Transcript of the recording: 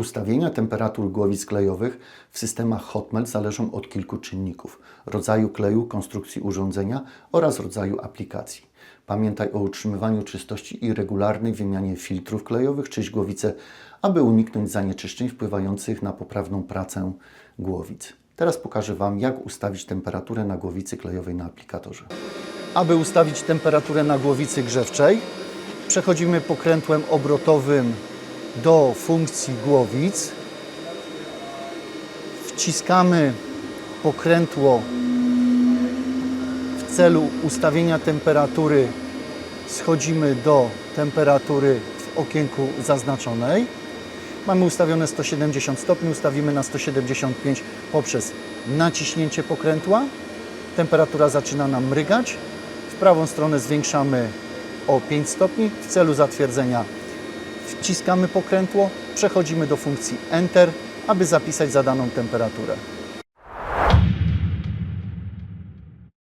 Ustawienia temperatur głowic klejowych w systemach hot melt zależą od kilku czynników: rodzaju kleju, konstrukcji urządzenia oraz rodzaju aplikacji. Pamiętaj o utrzymywaniu czystości i regularnej wymianie filtrów klejowych czyść głowice, aby uniknąć zanieczyszczeń wpływających na poprawną pracę głowic. Teraz pokażę Wam, jak ustawić temperaturę na głowicy klejowej na aplikatorze. Aby ustawić temperaturę na głowicy grzewczej, przechodzimy pokrętłem obrotowym do funkcji głowic. Wciskamy pokrętło w celu ustawienia temperatury. Schodzimy do temperatury w okienku zaznaczonej. Mamy ustawione 170 stopni, ustawimy na 175 poprzez naciśnięcie pokrętła. Temperatura zaczyna nam mrygać. W prawą stronę zwiększamy o 5 stopni w celu zatwierdzenia wciskamy pokrętło, przechodzimy do funkcji Enter, aby zapisać zadaną temperaturę.